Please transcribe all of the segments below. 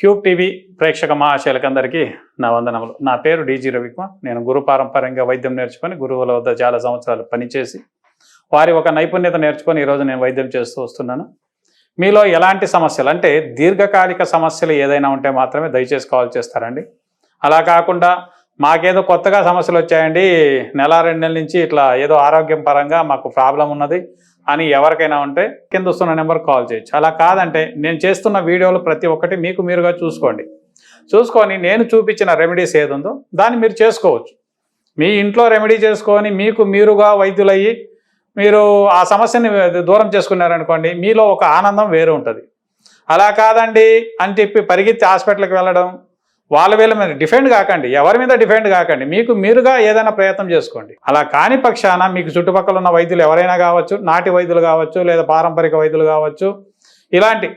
Cube TV ప్రేక్షక మహాశయులకందరికీ నా వందనములు. నా పేరు డీజీ రవికుమార్. నేను గురు పారంపర్యంగా వైద్యం నేర్చుకొని గురువుల వద్ద చాలా సంవత్సరాలు పనిచేసి వారి ఒక నైపుణ్యత నేర్చుకొని ఈరోజు నేను వైద్యం చేస్తూ వస్తున్నాను. మీలో ఎలాంటి సమస్యలు? అంటే దీర్ఘకాలిక సమస్యలు ఏదైనా ఉంటే మాత్రమే దయచేసి కాల్ చేస్తారండి. అలా కాకుండా మాకేదో కొత్తగా సమస్యలు వచ్చాయండి. నెల రెండు నెలల నుంచి ఇట్లా ఏదో ఆరోగ్యం పరంగా మాకు ప్రాబ్లం ఉన్నది. అని ఎవరికైనా ఉంటే కింద వస్తున్న నెంబర్ కాల్ చేయొచ్చు. అలా కాదంటే నేను చేస్తున్న వీడియోలు ప్రతి ఒక్కటి మీకు మీరుగా చూసుకోండి. చూసుకొని నేను చూపించిన రెమెడీస్ ఏది ఉందో దాన్ని మీరు చేసుకోవచ్చు. మీ ఇంట్లో రెమెడీ చేసుకొని మీకు మీరుగా వైద్యులయ్యి మీరు ఆ సమస్యని దూరం చేసుకున్నారనుకోండి మీలో ఒక ఆనందం వేరే ఉంటుంది. అలా కాదండి అని చెప్పి పరిగెత్తి హాస్పిటల్కి వెళ్ళడం వాళ్ళ వీళ్ళ మీద డిఫెండ్ కాకండి ఎవరి మీద డిఫెండ్ కాకండి. మీకు మీరుగా ఏదైనా ప్రయత్నం చేసుకోండి. అలా కాని పక్షాన మీకు చుట్టుపక్కల ఉన్న వైద్యులు ఎవరైనా కావచ్చు నాటి వైద్యులు కావచ్చు లేదా పారంపరిక వైద్యులు కావచ్చు ఇలాంటి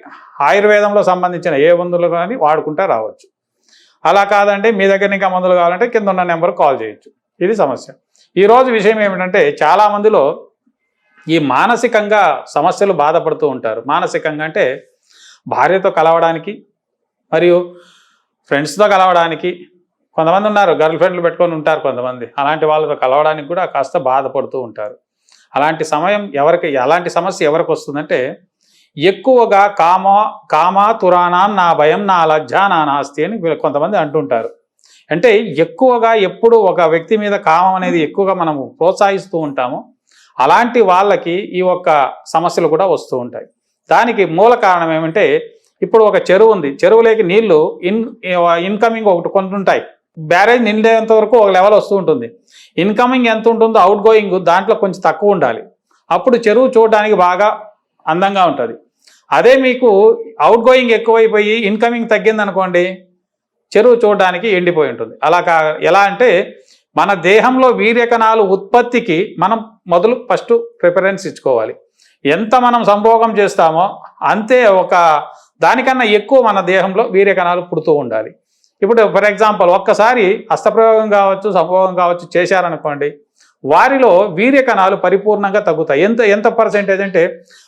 ఆయుర్వేదంలో సంబంధించిన ఏ మందులు కానీ వాడుకుంటే రావచ్చు. అలా కాదండి మీ దగ్గర ఇంకా మందులు కావాలంటే కింద ఉన్న నెంబర్ కాల్ చేయొచ్చు. ఇది సమస్య. ఈరోజు విషయం ఏమిటంటే చాలా మందిలో ఈ మానసికంగా సమస్యలు బాధపడుతూ ఉంటారు. మానసికంగా అంటే భార్యతో కలవడానికి మరియు ఫ్రెండ్స్తో కలవడానికి కొంతమంది ఉన్నారు గర్ల్ ఫ్రెండ్లు పెట్టుకొని ఉంటారు కొంతమంది. అలాంటి వాళ్ళతో కలవడానికి కూడా కాస్త బాధపడుతూ ఉంటారు. అలాంటి సమయం ఎవరికి అలాంటి సమస్య ఎవరికి వస్తుందంటే ఎక్కువగా కామ కామ తురానా నా భయం నా లజ్జ నా నాస్తి అని కొంతమంది అంటుంటారు అంటే ఎక్కువగా ఎప్పుడు ఒక వ్యక్తి మీద కామం అనేది ఎక్కువగా మనము ప్రోత్సహిస్తూ ఉంటాము. అలాంటి వాళ్ళకి ఈ ఒక్క సమస్యలు కూడా వస్తూ ఉంటాయి. దానికి మూల కారణం ఏమంటే ఇప్పుడు ఒక చెరువు ఉంది. చెరువులోకి నీళ్ళు ఇన్ ఇన్కమింగ్ ఒకటి కొన్ని ఉంటాయి బ్యారేజ్ నిండేంత వరకు ఒక లెవెల్ వస్తూ ఉంటుంది. ఇన్కమింగ్ ఎంత ఉంటుందో అవుట్ గోయింగ్ దాంట్లో కొంచెం తక్కువ ఉండాలి. అప్పుడు చెరువు చూడడానికి బాగా అందంగా ఉంటుంది. అదే మీకు అవుట్ గోయింగ్ ఎక్కువైపోయి ఇన్కమింగ్ తగ్గిందనుకోండి చెరువు చూడడానికి ఎండిపోయి ఉంటుంది. అలా కా ఎలా అంటే మన దేహంలో వీర్యకణాలు ఉత్పత్తికి మనం మొదలు ఫస్ట్ ప్రిఫరెన్స్ ఇచ్చుకోవాలి. ఎంత మనం సంభోగం చేస్తామో అంతే ఒక దానికన్నా ఎక్కువ మన దేహంలో వీర్యకణాలు పుడుతూ ఉండాలి. ఇప్పుడు ఫర్ ఎగ్జాంపుల్ ఒక్కసారి అస్తప్రయోగం కావచ్చు సంభోగం కావచ్చు చేశారనుకోండి వారిలో వీర్యకణాలు పరిపూర్ణంగా తగ్గుతాయి. ఎంత ఎంత పర్సెంటేజ్ అంటే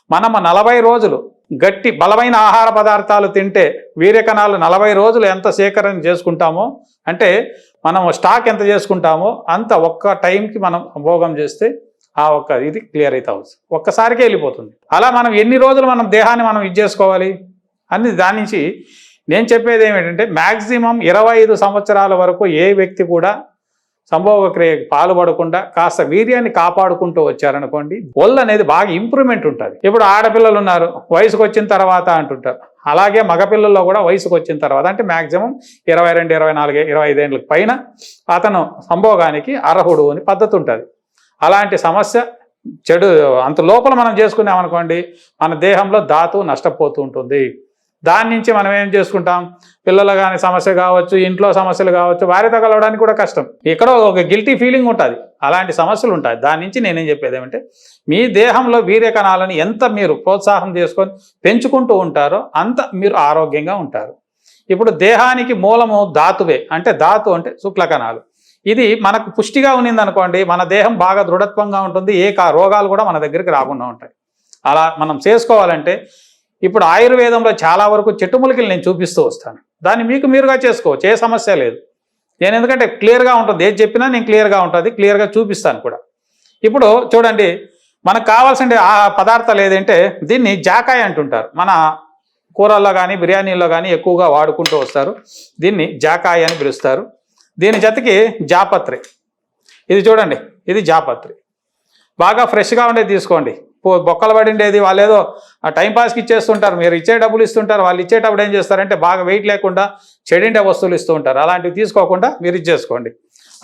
మనం నలభై రోజులు గట్టి బలమైన ఆహార పదార్థాలు తింటే వీర్యకణాలు నలభై రోజులు ఎంత సేకరణ చేసుకుంటామో అంటే మనం స్టాక్ ఎంత చేసుకుంటామో అంత ఒక్క టైంకి మనం భోగం చేస్తే ఆ ఒక్క ఇది క్లియర్ అయితే అవచ్చు ఒక్కసారికే వెళ్ళిపోతుంది. అలా మనం ఎన్ని రోజులు మనం దేహాన్ని మనం ఇది చేసుకోవాలి? అని దాని నుంచి నేను చెప్పేది ఏమిటంటే మ్యాక్సిమం ఇరవై ఐదు సంవత్సరాల వరకు ఏ వ్యక్తి కూడా సంభోగ క్రియకు పాల్పడకుండా కాస్త వీర్యాన్ని కాపాడుకుంటూ వచ్చారనుకోండి ఒళ్ళు అనేది బాగా ఇంప్రూవ్మెంట్ ఉంటుంది. ఇప్పుడు ఆడపిల్లలు ఉన్నారు వయసుకు వచ్చిన తర్వాత అంటుంటారు. అలాగే మగపిల్లల్లో కూడా వయసుకు వచ్చిన తర్వాత అంటే మ్యాక్సిమం ఇరవై రెండు ఇరవై నాలుగు ఇరవై ఐదేళ్ళకి పైన అతను సంభోగానికి అర్హుడు అని పద్ధతి ఉంటుంది. అలాంటి సమస్య చెడు అంత లోపల మనం చేసుకున్నామనుకోండి మన దేహంలో ధాతువు నష్టపోతూ ఉంటుంది. దాని నుంచి మనం ఏం చేసుకుంటాం? పిల్లలు కానీ సమస్య కావచ్చు ఇంట్లో సమస్యలు కావచ్చు వారితో కలవడానికి కూడా కష్టం. ఎక్కడో ఒక గిల్టీ ఫీలింగ్ ఉంటుంది. అలాంటి సమస్యలు ఉంటాయి. దాని నుంచి నేనేం చెప్పేది ఏమంటే మీ దేహంలో వీర్య కణాలను ఎంత మీరు ప్రోత్సాహం చేసుకొని పెంచుకుంటూ ఉంటారో అంత మీరు ఆరోగ్యంగా ఉంటారు. ఇప్పుడు దేహానికి మూలము ధాతువే. అంటే ధాతు అంటే శుక్ల కణాలు ఇది మనకు పుష్టిగా ఉన్నింది అనుకోండి మన దేహం బాగా దృఢత్వంగా ఉంటుంది ఏ రోగాలు కూడా మన దగ్గరికి రాకుండా ఉంటాయి. అలా మనం చేసుకోవాలంటే ఇప్పుడు ఆయుర్వేదంలో చాలా వరకు చెట్టుములకి నేను చూపిస్తూ వస్తాను. దాన్ని మీకు మీరుగా చేసుకోవచ్చు ఏ సమస్య లేదు. నేను ఎందుకంటే క్లియర్గా ఉంటుంది ఏది చెప్పినా నేను క్లియర్గా ఉంటుంది క్లియర్గా చూపిస్తాను కూడా. ఇప్పుడు చూడండి మనకు కావాల్సిన ఆ పదార్థాలు ఏదంటే దీన్ని జాకాయ అంటుంటారు. మన కూరల్లో కానీ బిర్యానీల్లో కానీ ఎక్కువగా వాడుకుంటూ వస్తారు. దీన్ని జాకాయ అని పిలుస్తారు. దీని జతకి జాపత్రి. ఇది చూడండి ఇది జాపత్రి. బాగా ఫ్రెష్గా ఉండేది తీసుకోండి. బొక్కలు పడిండేది వాళ్ళు ఏదో ఆ టైంపాస్కి ఇచ్చేస్తుంటారు. మీరు ఇచ్చే డబ్బులు ఇస్తుంటారు. వాళ్ళు ఇచ్చేటప్పుడు ఏం చేస్తారంటే బాగా వెయిట్ లేకుండా చెడిండే వస్తువులు ఇస్తూ ఉంటారు. అలాంటివి తీసుకోకుండా మీరు ఇచ్చేసుకోండి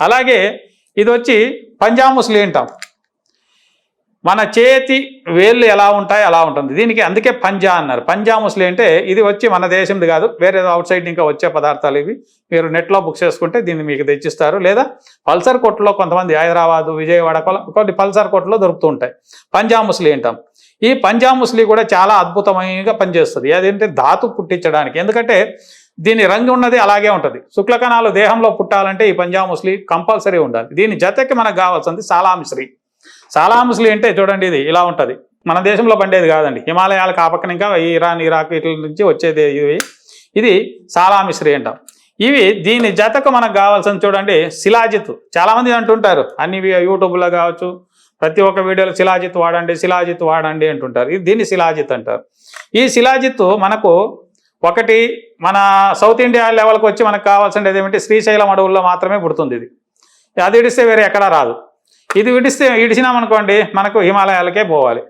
అలాగే ఇది వచ్చి పంజాముస్లి అంటాం. మన చేతి వేళ్ళు ఎలా ఉంటాయి అలా ఉంటుంది. దీనికి అందుకే పంజా అన్నారు. పంజా ముస్లి అంటే ఇది వచ్చి మన దేశంది కాదు. వేరే అవుట్ సైడ్ ఇంకా వచ్చే పదార్థాలు ఇవి. మీరు నెట్లో బుక్ చేసుకుంటే దీన్ని మీకు తెచ్చిస్తారు. లేదా పల్సర్ కొట్టులో కొంతమంది హైదరాబాదు విజయవాడ కొన్ని పల్సర్ కొట్టులో దొరుకుతూ ఉంటాయి. పంజా ముస్లి అంటాం. ఈ పంజా ముసలి కూడా చాలా అద్భుతమైనగా పనిచేస్తుంది. అదేంటే? ధాతు పుట్టించడానికి. ఎందుకంటే దీని రంగు ఉన్నది అలాగే ఉంటుంది. శుక్లకణాలు దేహంలో పుట్టాలంటే ఈ పంజా ముస్లి కంపల్సరీ ఉండాలి. దీని జతకి మనకు కావాల్సింది సాలామిశ్రీ. సాలాముస్లి అంటే చూడండి ఇది ఇలా ఉంటుంది. మన దేశంలో పండేది కాదండి. హిమాలయాలకు ఆ పక్కన ఇంకా ఇరాన్ ఇరాక్ ఇట్ల నుంచి వచ్చేది ఇవి. ఇది సాలామిశ్రీ అంటాం. ఇవి దీని జతకు మనకు కావాల్సింది చూడండి శిలాజిత్. చాలామంది అంటుంటారు అన్ని యూట్యూబ్లో కావచ్చు ప్రతి ఒక్క వీడియోలో శిలాజిత్ వాడండి శిలాజిత్ వాడండి అంటుంటారు. ఇది దీన్ని శిలాజిత్ అంటారు. ఈ శిలాజిత్ మనకు ఒకటి మన సౌత్ ఇండియా లెవెల్కి వచ్చి మనకు కావాల్సింది ఏమిటి శ్రీశైలం అడవుల్లో మాత్రమే పుడుతుంది ఇది. అది ఇడిస్తే వేరే ఎక్కడా రాదు. ఇది విడిస్తే ఇడిచినామనుకోండి మనకు హిమాలయాలకే పోవాలి.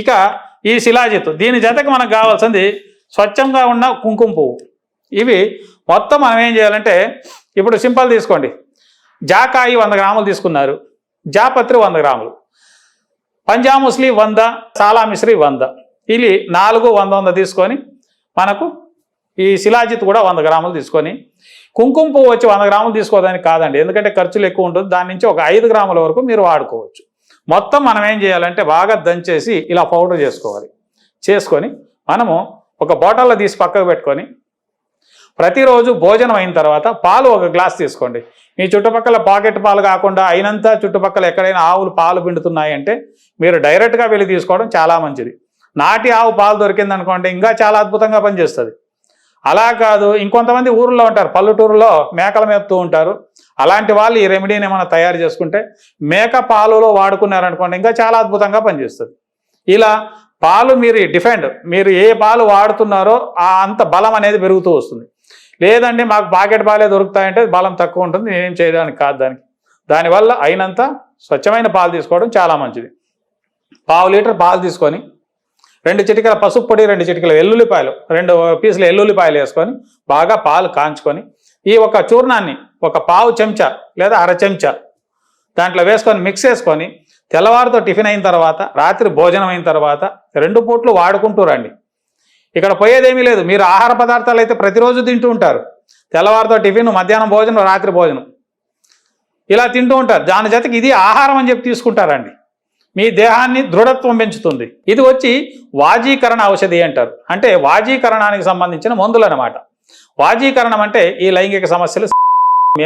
ఇక ఈ శిలాజిత్ దీని జతకు మనకు కావాల్సింది స్వచ్ఛంగా ఉన్న కుంకుమ పువ్వు. ఇవి మొత్తం మనం ఏం చేయాలంటే ఇప్పుడు సింపుల్ తీసుకోండి. జాకాయి వంద గ్రాములు తీసుకున్నారు. జాపత్రి వంద గ్రాములు. పంజాముస్లి వంద సాలామిశ్రి వంద. ఇది నాలుగు వంద వంద తీసుకొని మనకు ఈ శిలాజిత్ కూడా వంద గ్రాములు తీసుకొని కుంకుమ పువ్వు వచ్చి వంద గ్రాములు తీసుకోవడానికి కాదండి. ఎందుకంటే ఖర్చులు ఎక్కువ ఉంటుంది. దాని నుంచి ఒక ఐదు గ్రాముల వరకు మీరు వాడుకోవచ్చు. మొత్తం మనం ఏం చేయాలంటే బాగా దంచేసి ఇలా పౌడర్ చేసుకోవాలి. చేసుకొని మనము ఒక బాటిల్లో తీసి పక్కకు పెట్టుకొని ప్రతిరోజు భోజనం అయిన తర్వాత పాలు ఒక గ్లాస్ తీసుకోండి. మీ చుట్టుపక్కల పాకెట్ పాలు కాకుండా అయినంత చుట్టుపక్కల ఎక్కడైనా ఆవులు పాలు పిండుతున్నాయంటే మీరు డైరెక్ట్గా వెళ్ళి తీసుకోవడం చాలా మంచిది. నాటి ఆవు పాలు దొరికింది అనుకోండి ఇంకా చాలా అద్భుతంగా పనిచేస్తుంది. అలా కాదు ఇంకొంతమంది ఊర్లో ఉంటారు పల్లెటూరులో మేకల మేపుతూ ఉంటారు. అలాంటి వాళ్ళు ఈ రెమెడీని ఏమైనా తయారు చేసుకుంటే మేక పాలులో వాడుకున్నారనుకోండి ఇంకా చాలా అద్భుతంగా పనిచేస్తుంది. ఇలా పాలు మీరు డిఫెండ్ మీరు ఏ పాలు వాడుతున్నారో ఆ అంత బలం అనేది పెరుగుతూ వస్తుంది. లేదండి మాకు పాకెట్ పాలే దొరుకుతాయంటే బలం తక్కువ ఉంటుంది నేనేం చేయడానికి కాదు దానికి. దానివల్ల అయినంత స్వచ్ఛమైన పాలు తీసుకోవడం చాలా మంచిది. పావు లీటర్ పాలు తీసుకొని రెండు చిటికల పసుపు పొడి రెండు చిటికల ఎల్లుల్లిపాయలు రెండు పీసులు ఎల్లుల్లిపాయలు వేసుకొని బాగా పాలు కాంచుకొని ఈ ఒక చూర్ణాన్ని ఒక పావు చెంచా లేదా అర చెంచా దాంట్లో వేసుకొని మిక్స్ చేసుకొని తెల్లవారితో టిఫిన్ అయిన తర్వాత రాత్రి భోజనం అయిన తర్వాత రెండు పూట్లు వాడుకుంటూ రండి. ఇక్కడ పోయేదేమీ లేదు. మీరు ఆహార పదార్థాలు అయితే ప్రతిరోజు తింటూ ఉంటారు. తెల్లవారితో టిఫిన్ మధ్యాహ్నం భోజనం రాత్రి భోజనం. ఇలా తింటూ ఉంటారు. దాని జతకి ఇది ఆహారం అని చెప్పి తీసుకుంటారండి. మీ దేహాన్ని దృఢత్వం పెంచుతుంది. ఇది వచ్చి వాజీకరణ ఔషధి అంటారు. అంటే వాజీకరణానికి సంబంధించిన మందులు అనమాట వాజీకరణం అంటే ఈ లైంగిక సమస్యలు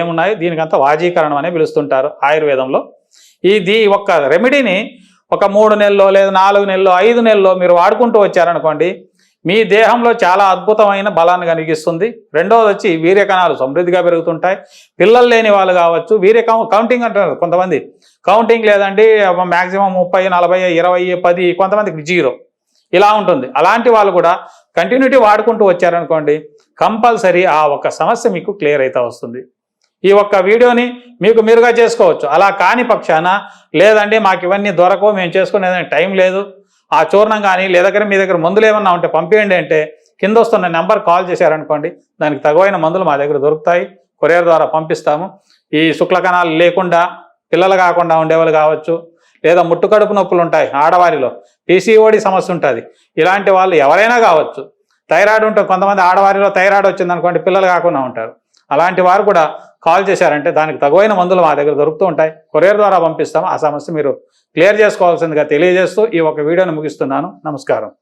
ఏమున్నాయో? దీనికంతా వాజీకరణం అనే పిలుస్తుంటారు ఆయుర్వేదంలో. ఈ దీ ఒక్క రెమెడీని ఒక మూడు నెలల్లో లేదా నాలుగు నెలల్లో ఐదు నెలల్లో మీరు వాడుకుంటూ వచ్చారనుకోండి మీ దేహంలో చాలా అద్భుతమైన బలాన్ని కలిగిస్తుంది. రెండవది వచ్చి వీర్యకణాలు సమృద్ధిగా పెరుగుతుంటాయి. పిల్లలు లేని వాళ్ళు కావచ్చు వీర్య కౌంటింగ్ అంటారు కొంతమంది. కౌంటింగ్ లేదండి మ్యాక్సిమం ముప్పై నలభై ఇరవై పది కొంతమందికి జీరో. ఇలా ఉంటుంది. అలాంటి వాళ్ళు కూడా కంటిన్యూటీ వాడుకుంటూ వచ్చారనుకోండి కంపల్సరీ ఆ ఒక్క సమస్య మీకు క్లియర్ అయితే వస్తుంది. ఈ ఒక్క వీడియోని మీకు మీరుగా చేసుకోవచ్చు. అలా కాని పక్షాన లేదండి మాకు ఇవన్నీ దొరకవు మేము చేసుకునేదానికి టైం లేదు ఆ చూర్ణం కానీ లేదా దగ్గర మీ దగ్గర మందులు ఏమన్నా ఉంటే పంపించండి అంటే కింద వస్తున్న నెంబర్ కాల్ చేశారనుకోండి దానికి తగువైన మందులు మా దగ్గర దొరుకుతాయి. కొరియర్ ద్వారా పంపిస్తాము. ఈ శుక్ల కణాలు లేకుండా పిల్లలు కాకుండా ఉండేవాళ్ళు కావచ్చు లేదా ముట్టు కడుపు నొప్పులు ఉంటాయి ఆడవారిలో పీసీఓడి సమస్య ఉంటుంది. ఇలాంటి వాళ్ళు ఎవరైనా కావచ్చు థైరాయిడ్ ఉంటుంది కొంతమంది ఆడవారిలో థైరాయిడ్ వచ్చింది అనుకోండి పిల్లలు కాకుండా ఉంటారు. అలాంటి వారు కూడా కాల్ చేశారంటే దానికి తగువైన మందులు మా దగ్గర దొరుకుతూ ఉంటాయి. కొరియర్ ద్వారా పంపిస్తాము ఆ సమస్య మీరు క్లియర్ చేసుకోవాల్సిందిగా తెలియజేస్తూ ఈ ఒక వీడియోను ముగిస్తున్నాను. నమస్కారం.